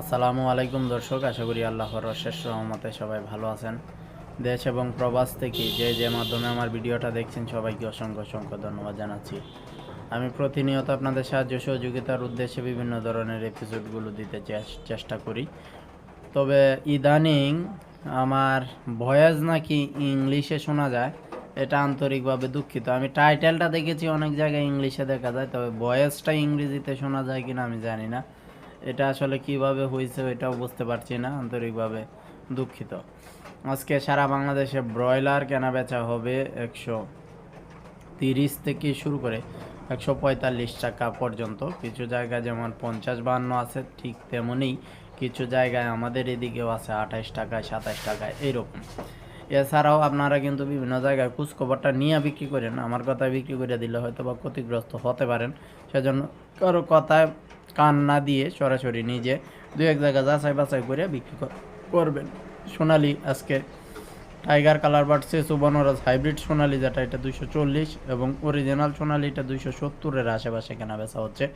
আসসালামু আলাইকুম দর্শক, আশা করি আল্লাহর অশেষ রহমতে সবাই ভালো আছেন। দেশ এবং প্রবাস থেকে যে যে মাধ্যমে আমার ভিডিওটা দেখছেন, সবাইকে অসংখ্য অসংখ্য ধন্যবাদ জানাচ্ছি। আমি প্রতিনিয়ত আপনাদের সাহায্য সহযোগিতার উদ্দেশ্যে বিভিন্ন ধরনের এপিসোডগুলো দিতে চেষ্টা করি। তবে ইদানিং আমার ভয়েস নাকি ইংলিশে শোনা যায়, এটা আন্তরিকভাবে দুঃখিত। আমি টাইটেলটা দেখেছি, অনেক জায়গায় ইংলিশে দেখা যায়, তবে ভয়েসটা ইংরেজিতে শোনা যায় কিনা আমি জানি না। এটা আসলে কীভাবে হয়েছে এটাও বুঝতে পারছি না, আন্তরিকভাবে দুঃখিত। আজকে সারা বাংলাদেশে ব্রয়লার কেনা বেচা হবে একশো তিরিশ থেকে শুরু করে একশো পঁয়তাল্লিশ টাকা পর্যন্ত। কিছু জায়গায় যেমন পঞ্চাশ বান্ন আছে, ঠিক তেমনই কিছু জায়গায় আমাদের এদিকেও আছে আঠাশ টাকায় সাতাশ টাকায়, এরকম। এছাড়াও আপনারা কিন্তু বিভিন্ন জায়গায় খোঁজখবরটা নিয়ে বিক্রি করেন। আমার কথা বিক্রি করে দিলে হয়তো বা ক্ষতিগ্রস্ত হতে পারেন। সেজন্য কারও কথায় কান না দিয়ে সরাসরি নিজে দু এক জায়গা যাচাই বাছাই করে বিক্রি কর- করবেন। সোনালি আজকে টাইগার কালার বাড়ছে সুবর্ণরাজ হাইব্রিড সোনালি, যেটা এটা দুইশো চল্লিশ এবং অরিজিনাল সোনালি এটা দুইশো সত্তরের আশেপাশে কেনা বেচা হচ্ছে।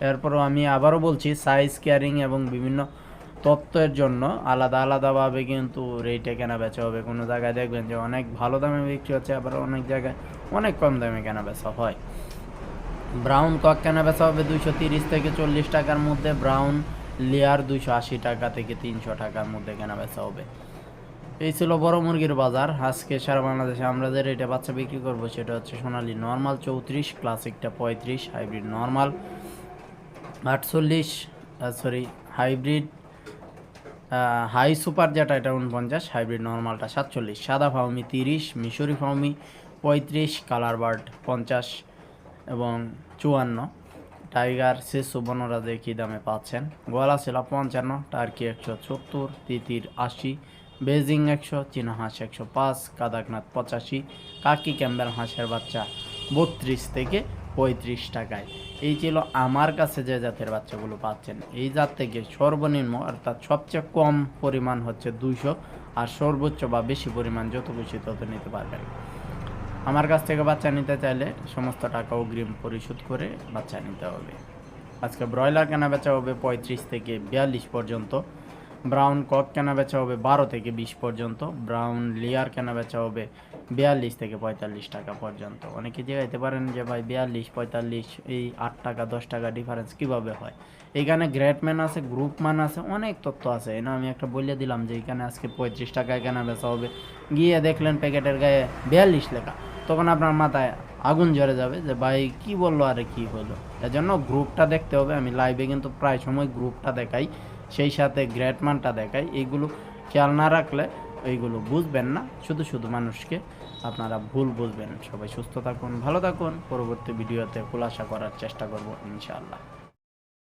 এরপরও আমি আবারও বলছি সাইজ কেয়ারিং এবং বিভিন্ন তত্ত্বের জন্য আলাদা আলাদাভাবে কিন্তু রেটে কেনা বেচা হবে। কোনো জায়গায় দেখবেন যে অনেক ভালো দামে বিক্রি হচ্ছে, আবার অনেক জায়গায় অনেক কম দামে কেনা বেচা হয়। ব্রাউন কক কেনা বেচা হবে দুইশো তিরিশ থেকে চল্লিশ টাকার মধ্যে, ব্রাউন লেয়ার দুইশো আশি টাকা থেকে তিনশো টাকার মধ্যে কেনা বেচা হবে। এই ছিল বড় মুরগির বাজার। আজকে সারা বাংলাদেশে আমরা যে রেটে বাচ্চা বিক্রি করব সেটা হচ্ছে সোনালি নর্মাল, চৌত্রিশ, ক্লাসিকটা পঁয়ত্রিশ, হাইব্রিড নর্মাল, আটচল্লিশ সরি, হাইব্রিড হাই সুপার যেটা, এটা উনপঞ্চাশ হাইব্রিড নর্মালটা সাতচল্লিশ, সাদা ফাউমি তিরিশ, মিশরি ফাউমি পঁয়ত্রিশ, কালার বার্ড পঞ্চাশ এবং চুয়ান্ন। টাইগার শিশু বনরাজে কী দামে পাচ্ছেন? গোয়ালা ছিল পঞ্চান্ন, টার্কি একশো সত্তর তিতির আশি, বেজিং একশো চীনা হাঁস একশো পাঁচ, কাদাকনাথ পঁচাশি, কাকি ক্যাম্বেল হাঁসের বাচ্চা বত্রিশ থেকে পঁয়ত্রিশ টাকায়। এই ছিল আমার কাছে যে জাতের বাচ্চাগুলো পাচ্ছেন। এই জাত থেকে সর্বনিম্ন অর্থাৎ সবচেয়ে কম পরিমাণ হচ্ছে দুইশো, আর সর্বোচ্চ বা বেশি পরিমাণ যত খুশি তত নিতে পারবেন। আমার কাছ থেকে বাচ্চা নিতে চাইলে সমস্ত টাকা অগ্রিম পরিশোধ করে বাচ্চা নিতে হবে। আজকে ব্রয়লার কেনা বেচা হবে পঁয়ত্রিশ থেকে বিয়াল্লিশ পর্যন্ত, ব্রাউন কক কেনা বেচা হবে বারো থেকে বিশ পর্যন্ত, ব্রাউন লেয়ার কেনা বেচা হবে বিয়াল্লিশ থেকে পঁয়তাল্লিশ টাকা পর্যন্ত। অনেকে জায়গাইতে পারেন যে, ভাই, বিয়াল্লিশ, পঁয়তাল্লিশ, এই আট টাকা, দশ টাকা ডিফারেন্স কীভাবে হয়? এইখানে গ্রেটম্যান আছে গ্রুপম্যান আছে, অনেক তথ্য আছে। না আমি একটা বলে দিলাম যে, এখানে আজকে পঁয়ত্রিশ টাকায় কেনা বেচা হবে। গিয়ে দেখলেন প্যাকেটের গায়ে বিয়াল্লিশ লেখা। তখন আপনার মাথায় আগুন জ্বরে যাবে যে, ভাই, কি বলল? আরে, কি হলো? এজন্য গ্রুপটা দেখতে হবে। আমি লাইভে কিন্তু প্রায় সময় গ্রুপটা দেখাই, সেই সাথে গ্রেটমানটা দেখাই। এইগুলো খেয়াল না রাখলে এইগুলো বুঝবেন না। শুধু শুধু মানুষকে আপনারা ভুল বুঝবেন। সবাই সুস্থ থাকুন, ভালো থাকুন। পরবর্তী ভিডিওতে খোলাসা করার চেষ্টা করব, ইনশাআল্লাহ।